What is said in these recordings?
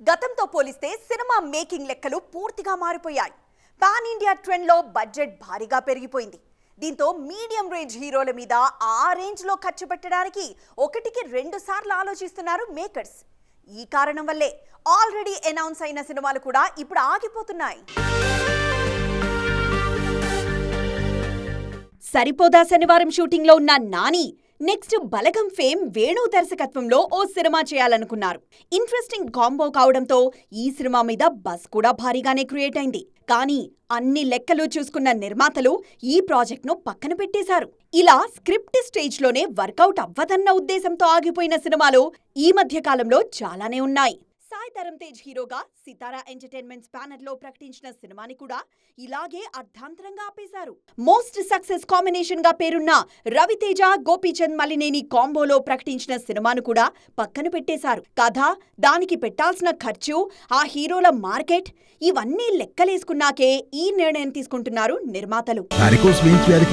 గతంతో పోలిస్తే cinema making లెక్కలు పూర్తిగా మారిపోయాయి. పాన్ ఇండియా ట్రెండ్లో బడ్జెట్ భారీగా పెరిగిపోయింది. దీంతో మీడియం రేంజ్ హీరోల మీద ఆ రేంజ్లో ఖర్చు పెట్టడానికి ఒకటికి రెండు సార్లు ఆలోచిస్తున్నారు మేకర్స్. ఈ కారణం వల్లే ఆల్రెడీ అనౌన్స్ అయిన సినిమాలు కూడా ఇప్పుడు ఆగిపోతున్నాయి. సరిపోదా శనివారం షూటింగ్లో ఉన్న నాని నెక్స్ట్ బలగం ఫేమ్ వేణు దర్శకత్వంలో ఓ సినిమా చేయాలనుకున్నారు. ఇంట్రెస్టింగ్ కాంబో కావడంతో ఈ సినిమా మీద బస్ కూడా భారీగానే క్రియేట్ అయింది. కానీ అన్ని లెక్కలు చూసుకున్న నిర్మాతలు ఈ ప్రాజెక్ట్ను పక్కన పెట్టేశారు. ఇలా స్క్రిప్ట్ స్టేజ్లోనే వర్కౌట్ అవ్వదన్న ఉద్దేశంతో ఆగిపోయిన సినిమాలు ఈ మధ్య కాలంలో చాలానే ఉన్నాయి. తరం తేజ్ హీరోగా సితారా ఎంటర్టైన్మెంట్స్ బ్యానర్లో ప్రకటించిన సినిమాని కూడా ఇలాగే అర్ధాంతరంగా ఆపేశారు. మోస్ట్ సక్సెస్ కాంబినేషన్గా పేరున్న రవితేజ గోపీచంద్ మలినేని కాంబోలో ప్రకటించిన సినిమాను కూడా పక్కన పెట్టేశారు. కథ దానికి పెట్టాల్సిన ఖర్చు ఆ హీరోల మార్కెట్ ఇవన్నీ లెక్కలేసుకున్నాకే ఈ నిర్ణయం తీసుకుంటున్నారు నిర్మాతలు.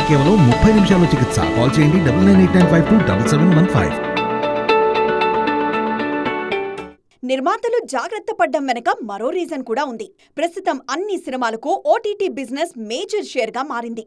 కేవలం ముప్పై నిమిషాల్లో చికిత్స. కాల్ చేయండి నిర్మాతలు జాగ్రత్త పడ్డం వెనక మరో రీజన్ కూడా ఉంది. ప్రస్తుతం అన్ని సినిమాలకు ఓటీటీ బిజినెస్ మేజర్ షేర్గా మారింది.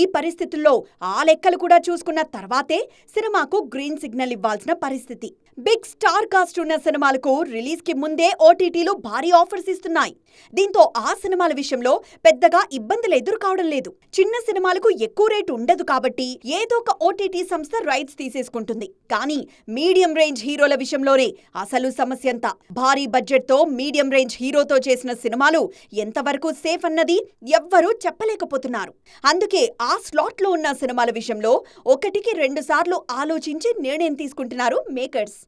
ఈ పరిస్థితుల్లో ఆ లెక్కలు కూడా చూసుకున్న తర్వాతే సినిమాకు గ్రీన్ సిగ్నల్ ఇవ్వాల్సిన పరిస్థితి. బిగ్ స్టార్ కాస్ట్ ఉన్న సినిమాలకు రిలీజ్కి ముందే ఓటీటీలు భారీ ఆఫర్స్ ఇస్తున్నాయి. దీంతో ఆ సినిమాల విషయంలో పెద్దగా ఇబ్బందులు ఎదురు కావడం లేదు. చిన్న సినిమాలకు ఎక్కువ రేటు ఉండదు కాబట్టి ఏదో ఒక ఓటీటీ సంస్థ రైట్స్ తీసేసుకుంటుంది. కానీ మీడియం రేంజ్ హీరోల విషయంలోనే అసలు సమస్యంతా భారీ బడ్జెట్తో మీడియం రేంజ్ హీరోతో చేసిన సినిమాలు ఎంతవరకు సేఫ్ అన్నది ఎవ్వరూ చెప్పలేకపోతున్నారు. అందుకే ఆ స్లాట్లో ఉన్న సినిమాల విషయంలో ఒకటికి రెండు సార్లు ఆలోచించి నిర్ణయం తీసుకుంటున్నారు మేకర్స్.